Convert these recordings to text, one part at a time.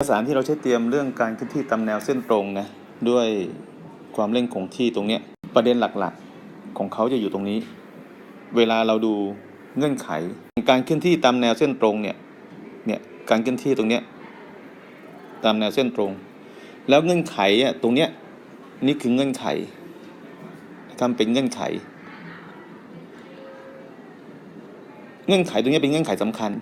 เอกสารที่เราใช้เตรียมเรื่องการเคลื่อนที่ตามแนวเส้นตรงนะด้วยความเร่งคงที่ตรงเนี้ยประเด็นหลักๆของเขาจะอยู่ตรงนี้ เวลาเราดูเงื่อนไข การเคลื่อนที่ตามแนวเส้นตรงเนี่ยเนี่ยการเคลื่อนที่ตรงเนี้ยตามแนวเส้นตรง แล้วเงื่อนไขอะตรงเนี้ยนี่คือเงื่อนไขทำเป็นเงื่อนไข เงื่อนไขตรงนี้เป็นเงื่อนไขสำคัญ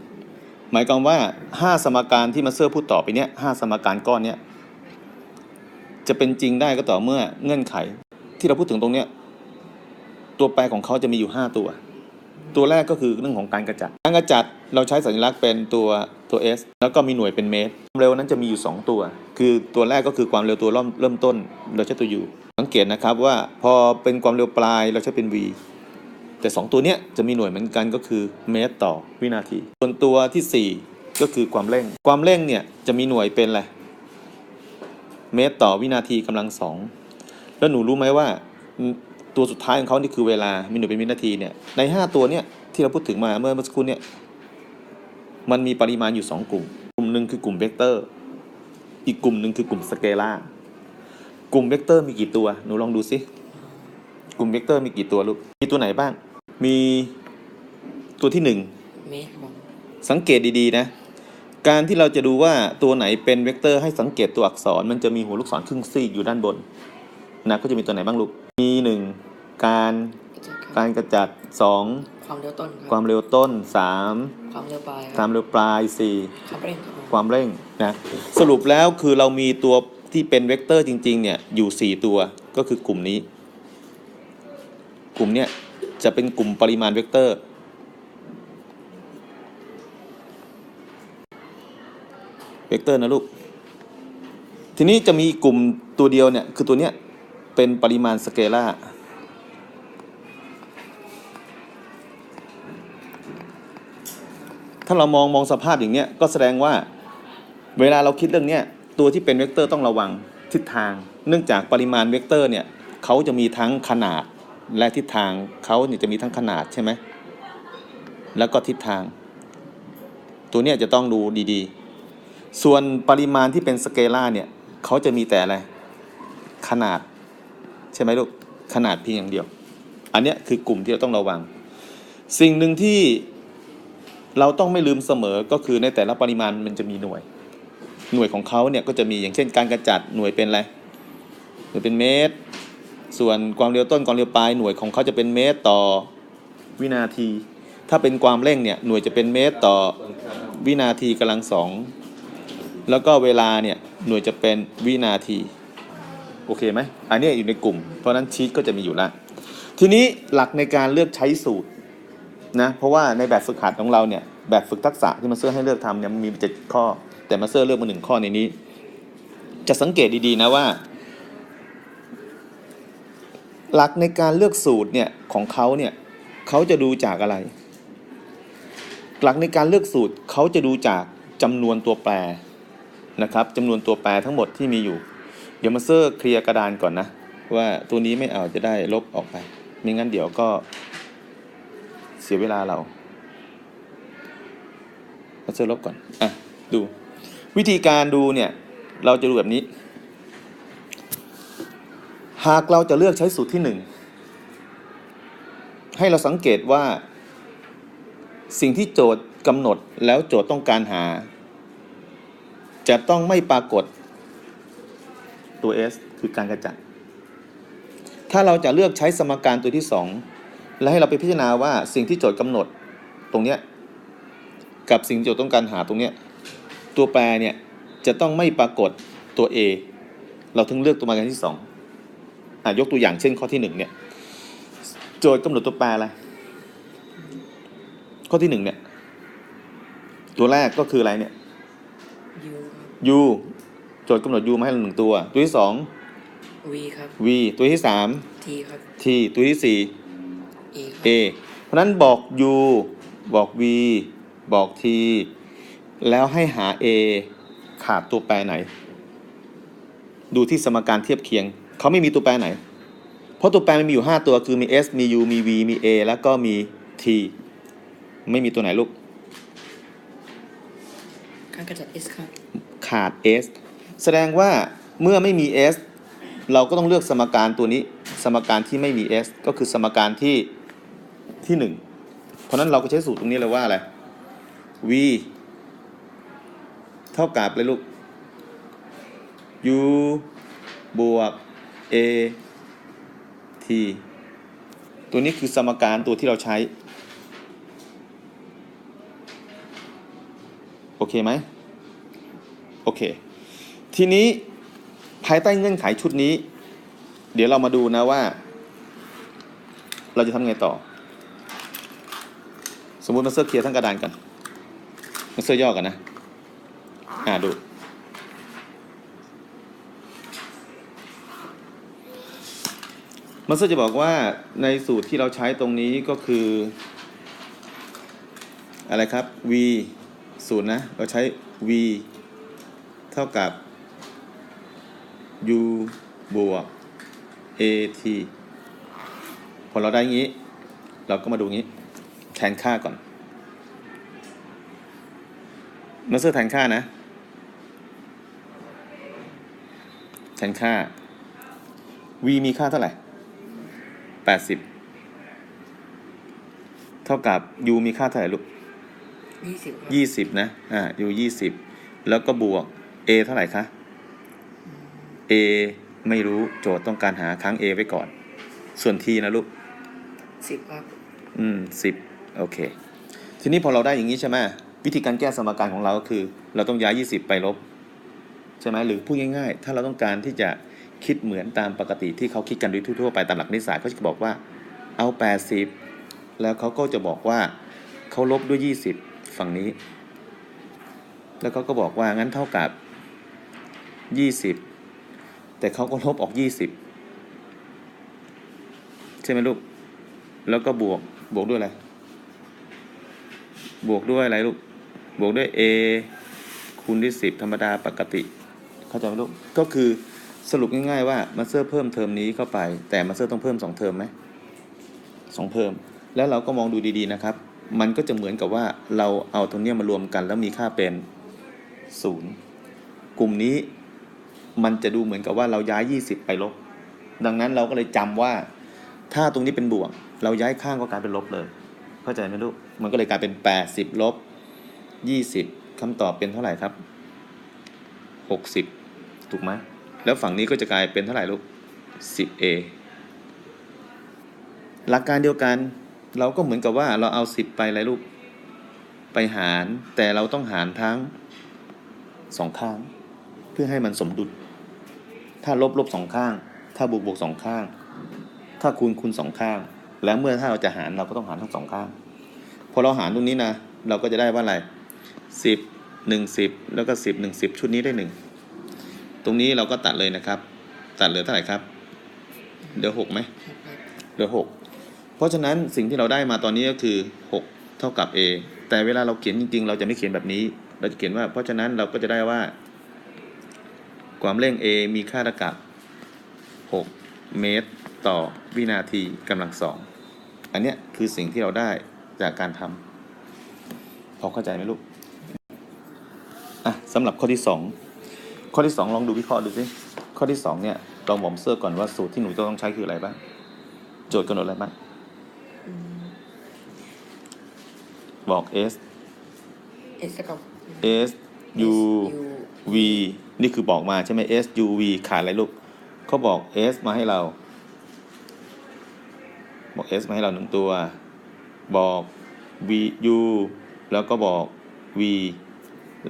หมายความว่าห้าสมการที่มาเซอร์พูดต่อไปเนี้ยห้าสมการก้อนเนี้ยจะเป็นจริงได้ก็ต่อเมื่อเงื่อนไข ที่เราพูดถึงตรงเนี้ยตัวแปรของเขาจะมีอยู่ห้าตัว ตัวแรกก็คือเรื่องของการกระจัด การกระจัดเราใช้สัญลักษณ์เป็นตัวตัว S แล้วก็มีหน่วยเป็นเมตรความเร็วนั้นจะมีอยู่ 2 ตัว คือตัวแรกก็คือความเร็วตัวเริ่มเริ่มต้น เราใช้ตัว U สังเกตนะครับว่าพอเป็นความเร็วปลายเราใช้เป็น V แต่ 2 ตัวเนี้ยจะมีหน่วยเหมือนกันก็คือเมตรต่อวินาที ส่วนตัวทีสี่ 4 ก็คือความเร่ง ความเร่งเนี่ยจะมีหน่วยเป็นอะไรเมตรต่อวินาทีกำลังสองแล้วหนูรู้ไหมว่าตัวสุดท้ายของเขานี่คือเวลามีหน่วยเป็นวินาทีเนี่ยใน 5 ตัวเนี่ยที่เราพูดถึงมาเมื่อเมื่อสักครู่เนี่ยมันมีปริมาณอยู่ 2 กลุ่ม กลุ่มหนึ่งคือกลุ่มเวกเตอร์ อีกกลุ่มหนึ่งคือกลุ่มสเกลาร์กลุ่มเวกเตอร์มีกี่ตัว หนูลองดูสิ กลุ่มเวกเตอร์มีกี่ตัวลูก มีตัวไหนบ้าง มีตัวที่หนึ่งเมตรผมสังเกตดีๆนะ การที่เราจะดูว่าตัวไหนเป็นเวกเตอร์ให้สังเกตตัวอักษร มันจะมีหัวลูกศรครึ่งซีกอยู่ด้านบนนะก็จะมีตัวไหนบ้างลูกมีหนึ่งการจะคการกระจัดสองความเร็วต้นครับความเร็วต้นสามความเร็วปลายคครัวามเร็วปลายสี่ความเร่งครับผมความเร่งนะสรุปแล้วคือเรามีตัวที่เป็นเวกเตอร์จริงๆเนี่ยอยู่4ตัวก็คือกลุ่มนี้ กลุ่มเนี้ย จะเป็นกลุ่มปริมาณเวกเตอร์ เวกเตอร์นะลูก ทีนี้จะมีกลุ่มตัวเดียวเนี่ย คือตัวเนี้ย เป็นปริมาณสเกลาร์ถ้าเรามองมองสภาพอย่างเนี้ยก็แสดงว่าเวลาเราคิดเรื่องเนี้ยตัวที่เป็นเวกเตอร์ต้องระวังทิศทาง เนื่องจากปริมาณเวกเตอร์เนี่ยเขาจะมีทั้งขนาด และทิศทางเขาเนี่ยจะมีทั้งขนาดใช่ไหมแล้วก็ทิศทาง ตัวเนี้ยจะต้องดูดีๆ ส่วนปริมาณที่เป็นสเกลาเนี่ยเขาจะมีแต่อะไรขนาด ใช่ไหมลูกขนาดเพียงอย่างเดียว อันเนี้ยคือกลุ่มที่เราต้องระวัง สิ่งหนึ่งที่เราต้องไม่ลืมเสมอก็คือในแต่ละปริมาณมันจะมีหน่วย หน่วยของเขาเนี่ยก็จะมีอย่างเช่นการกระจัดหน่วยเป็นอะไรหน่วยเป็นเมตร ส่วนความเร็วต้นความเร็วปลายหน่วยของเขาจะเป็นเมตรต่อวินาที ถ้าเป็นความเร่งเนี่ยหน่วยจะเป็นเมตรต่อวินาทีกำลังสองแล้วก็เวลาเนี่ยหน่วยจะเป็นวินาทีโอเคไหมอันเนี้ยอยู่ในกลุ่ม เพราะนั้นชีตก็จะมีอยู่ล้วทีนี้หลักในการเลือกใช้สูตรนะเพราะว่าในแบบฝึกหัดของเราเนี่ยแบบฝึกทักษะที่มาเซอร์ให้เลือกทำเนี่ยมันมีเจ็ดข้อ แต่มาเซอร์เลือกมาหนึ่งข้อในนี้ จะสังเกตดีๆนะว่า หลักในการเลือกสูตรเนี่ยของเขาเนี่ยเขาจะดูจากอะไร หลักในการเลือกสูตรเขาจะดูจากจำนวนตัวแปรนะครับจำนวนตัวแปรทั้งหมดที่มีอยู่ เดี๋ยวมาเซอร์เคลียร์กระดานก่อนนะ ว่าตัวนี้ไม่เอาจะได้ลบออกไป ไม่งั้นเดี๋ยวก็เสียเวลาเรามาเซอร์ลบก่อนอะดู วิธีการดูเนี่ย เราจะดูแบบนี้ หากเราจะเลือกใช้สูตรที่หนึ่งให้เราสังเกตว่า สิ่งที่โจทย์กำหนดแล้วโจทย์ต้องการหา จะต้องไม่ปรากฏตัว S คือการกระจัด ถ้าเราจะเลือกใช้สมการตัวที่ 2 และให้เราไปพิจารณาว่าสิ่งที่โจทย์กำหนดตรงเนี้ยกับสิ่งที่โจทย์ต้องการหาตรงเนี้ยตัวแปรเนี่ยจะต้องไม่ปรากฏตัว A เราถึงเลือกตัวมาการที่2อะ ยกตัวอย่างเช่นข้อที่1เนี่ย โจทย์กำหนดตัวแปรอะไร ข้อที่1เนี่ย ตัวแรกก็คืออะไรเนี่ยยูค u รับโจทย์กำหนด u มาให้เราหนึ่งตัว ตัวที่สองวีครับ v ตัวที่สามทีครับ t ตัวที่สี่เอครับ a เพราะฉะนั้นบอก u บอก v บอก t แล้วให้หา a ขาดตัวแปรไหน ดูที่สมการเทียบเคียง เขาไม่มีตัวแปรไหน เพราะตัวแปรมันมีอยู่ 5 ตัวคือมี s มี u มี v มี a แล้วก็มี t ไม่มีตัวไหนลูก การกระจัดเอสครับขาด s แสดงว่าเมื่อไม่มี s เราก็ต้องเลือกสมการตัวนี้ สมการที่ไม่มี s ก็คือสมการที่ที่หนึ่งเพราะฉะนั้นเราก็ใช้สูตรตรงนี้เลยว่าอะไร v เท่ากับเลยลูก u บวก a t ตัวนี้คือสมการตัวที่เราใช้ โอเคไหมโอเค ทีนี้ภายใต้เงื่อนไขชุดนี้ เดี๋ยวเรามาดูนะว่า เราจะทำไงต่อ สมมุติมาเซอร์เคลียร์ทั้งกระดานกันมาเซอร์ย่อกันนะ อ่าดู มันก็จะบอกว่าในสูตรที่เราใช้ตรงนี้ก็คือ อะไรครับ v สูตรนะ เราใช้ v เท่ากับ u บวก at พอเราได้งี้ เราก็มาดูงี้ แทนค่าก่อนมาเสื้อแทนค่านะ แทนค่า v มีค่าเท่าไหร่ แปดสิบเท่ากับ u มีค่าเท่าไหร่ลูกยี่สิบครับยี่สิบนะ อ่า u ยี่สิบแล้วก็บวก a เท่าไหร่คะ a ไม่รู้โจทย์ต้องการหาครั้ง a ไว้ก่อน ส่วน t นะลูกสิบครับ อืมสิบโอเค ทีนี้พอเราได้อย่างนี้ใช่ไหมวิธีการแก้สมการของเราก็คือ เราต้องย้าย 20 ไปลบ ใช่ไหมหรือพูดง่ายๆ ถ้าเราต้องการที่จะ คิดเหมือนตามปกติที่เขาคิดกันโดยทั่วไปตามหลักนิสสายเขาจะบอกว่าเอา 80 แล้วเขาก็จะบอกว่าเขาลบด้วย 20 ฝั่งนี้ แล้วเขาก็บอกว่างั้นเท่ากับ 20 แต่เขาก็ลบออก 20 ใช่ไหมลูก แล้วก็บวกบวกด้วยอะไร บวกด้วยอะไรลูก บวกด้วย a คูณด้วยสิบธรรมดาปกติ เข้าใจไหมลูก ก็คือ สรุปง่ายๆว่ามาสเตอร์เพิ่มเทอมนี้เข้าไป แต่มาสเตอร์ต้องเพิ่มสองเทอมไหมสองเทอมแล้วเราก็มองดูดีๆนะครับ มันก็จะเหมือนกับว่าเราเอาตรงเนี้ยมารวมกันแล้วมีค่าเป็นศูนย์กลุ่มนี้มันจะดูเหมือนกับว่าเราย้าย 20 ไปลบ ดังนั้นเราก็เลยจำว่า ถ้าตรงนี้เป็นบวก เราย้ายข้างก็กลายเป็นลบเลย เข้าใจไหมลูก มันก็เลยกลายเป็น 80 ลบ 20คำตอบเป็นเท่าไหร่ครับ 60 ถูกไหม แล้วฝั่งนี้ก็จะกลายเป็นเท่าไหร่ลูก 10a หลักการเดียวกัน เราก็เหมือนกับว่าเราเอา 10 ไปอะไรลูก ไปหาร แต่เราต้องหารทั้งสองข้าง เพื่อให้มันสมดุล ถ้าลบลบสองข้าง ถ้าบวกบวกสองข้าง ถ้าคูณคูณสองข้าง แล้วเมื่อถ้าเราจะหารเราก็ต้องหารทั้งสองข้าง พอเราหารตรงนี้นะ เราก็จะได้ว่าอะไรสิบหนึ่งสิบแล้วก็สิบหนึ่งสิบชุดนี้ได้หนึ่ง ตรงนี้เราก็ตัดเลยนะครับ ตัดเหลือเท่าไหร่ครับเหลือหกไหมเหลือหกเพราะฉะนั้นสิ่งที่เราได้มาตอนนี้ก็คือหกเท่ากับ a แต่เวลาเราเขียนจริงๆ เราจะไม่เขียนแบบนี้ เราจะเขียนว่า เพราะฉะนั้นเราก็จะได้ว่า ความเร่ง a มีค่าเท่ากับหกเมตรต่อวินาทีกำลังสอง อันเนี้ยคือสิ่งที่เราได้จากการทำพอเข้าใจไหมลูกอะสำหรับข้อที่สอง ข้อที่สองลองดูวิเคราะห์ดูสิข้อที่สองเนี่ยเราหมอมเซอร์ก่อนว่าสูตรที่หนูจะต้องใช้คืออะไรบ้างโจทย์กำหนดอะไรบ้างอืมบอก s s กับ s u v นี่คือบอกมาใช่ไหม s u v ขาดอะไรลูกเขาบอก s มาให้เรา บอก s มาให้เราหนึ่งตัว บอก v u แล้วก็บอก v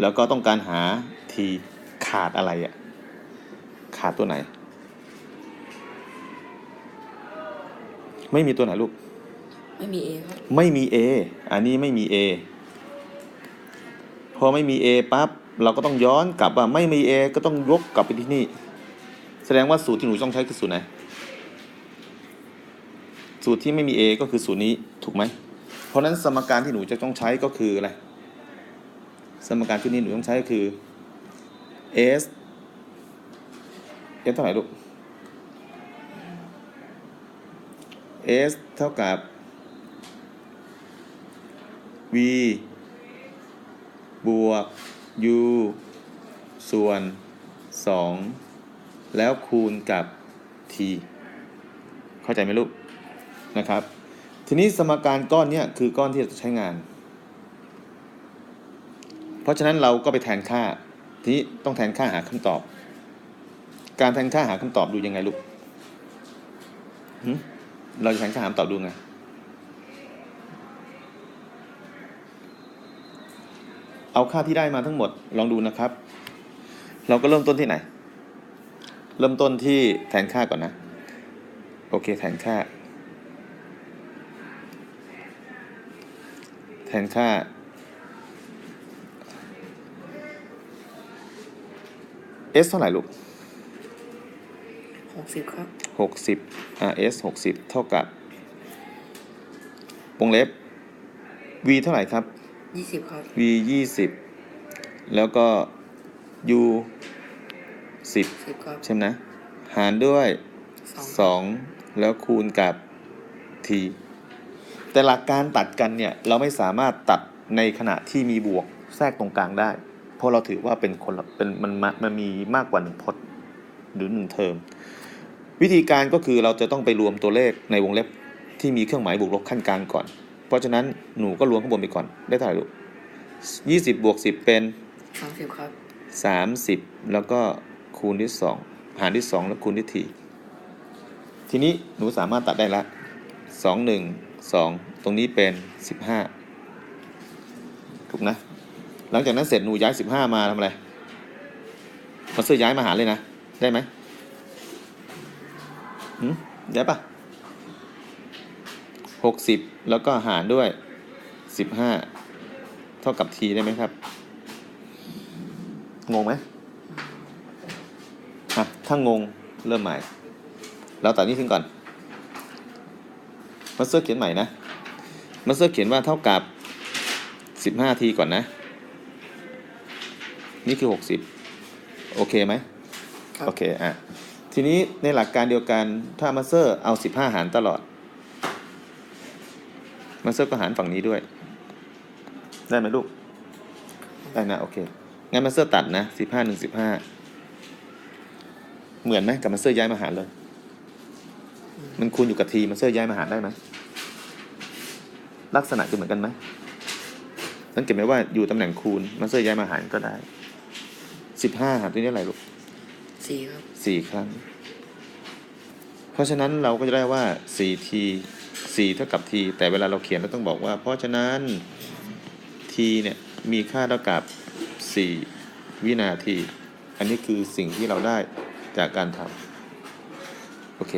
แล้วก็ต้องการหา t ขาดอะไรอะขาดตัวไหน ไม่มีตัวไหนลูก ไม่มี a ครับไม่มี A อันนี้ไม่มี A พอไม่มี A ปั๊บเราก็ต้องย้อนกลับว่าไม่มี A ก็ต้องยกกลับไปที่นี่ แสดงว่าสูตรที่หนูต้องใช้คือสูตรไหน สูตรที่ไม่มี A ก็คือสูตรนี้ถูกไหม เพราะฉะนั้นสมการที่หนูจะต้องใช้ก็คืออะไร สมการชุดนี้หนูต้องใช้ก็คือ S S เท่าไหร่ลูก S เท่ากับ v บวก u ส่วนสองแล้วคูณกับ t เข้าใจไหมลูกนะครับ ทีนี้สมการก้อนเนี้ยคือก้อนที่เราจะใช้งาน เพราะฉะนั้นเราก็ไปแทนค่า ทีนี้ต้องแทนค่าหาคำตอบ การแทนค่าหาคำตอบดูยังไงลูกเราจะแทนค่าหาคำตอบดูไงเอาค่าที่ได้มาทั้งหมดลองดูนะครับ เราก็เริ่มต้นที่ไหน เริ่มต้นที่แทนค่าก่อนนะ โอเคแทนค่า แทนค่า s เท่าไหร่ลูกหกสิบครับหกสิบ rs หกสิบเท่ากับวงเล็บ v เท่าไหร่ครับ ยี่สิบครับ v ยี่สิบแล้วก็ u สิบสิบครับ ใช่ไหมนะ หารด้วยสองสองแล้วคูณกับ t แต่หลักการตัดกันเนี่ย เราไม่สามารถตัดในขณะที่มีบวกแทรกตรงกลางได้ เพราะเราถือว่าเป็นคนละเป็นมันมามันมีมากกว่าหนึ่งพจน์หรือหนึ่งเทอม วิธีการก็คือเราจะต้องไปรวมตัวเลขในวงเล็บที่มีเครื่องหมายบวกลบขั้นกลางก่อน เพราะฉะนั้นหนูก็รวมข้างบนไปก่อนได้เท่าไหร่ลูกยี่สิบบวกสิบเป็นสามสิบครับสามสิบแล้วก็คูณด้วยสองหารด้วยสองแล้วคูณด้วยทีทีนี้หนูสามารถตัดได้ละสองหนึ่งสองตรงนี้เป็นสิบห้าถูกนะ หลังจากนั้นเสร็จหนูย้ายสิบห้ามาทำอะไรมาเสื้อย้ายมาหารเลยนะ ได้ไหมหืมได้ปะหกสิบแล้วก็หารด้วยสิบห้าเท่ากับทีได้ไหมครับ งงไหมอะ ถ้างงเริ่มใหม่ เราตัดนี้ทิ้งก่อนมาสเตอร์เขียนใหม่นะมาสเตอร์เขียนว่าเท่ากับ 15 ทีก่อนนะ นี่คือ 60 โอเคไหมครับโอเคอะทีนี้ในหลักการเดียวกันถ้ามาสเตอร์เอา 15 หารตลอดมาสเตอร์ก็หารฝั่งนี้ด้วย ได้ไหมลูก ได้นะ โอเค งั้นมาสเตอร์ตัดนะ 15 1 15 เหมือนไหมกับมาสเตอร์ย้ายมาหารเลย มันคูณอยู่กับทีมาสเตอร์ย้ายมาหารได้ไหมลักษณะจะเหมือนกันไหมสังเกตไหมว่าอยู่ตำแหน่งคูณมาสเตอร์ย้ายมาหารก็ได้ 15หารตัวนี้อะไรลูกสี่ครับสี่ครั้ง เพราะฉะนั้นเราก็จะได้ว่าสี่ทีสี่เท่ากับทีแต่เวลาเราเขียนเราต้องบอกว่า เพราะฉะนั้นทีเนี่ยมีค่าเท่ากับสี่วินาที อันนี้คือสิ่งที่เราได้จากการทำโอเค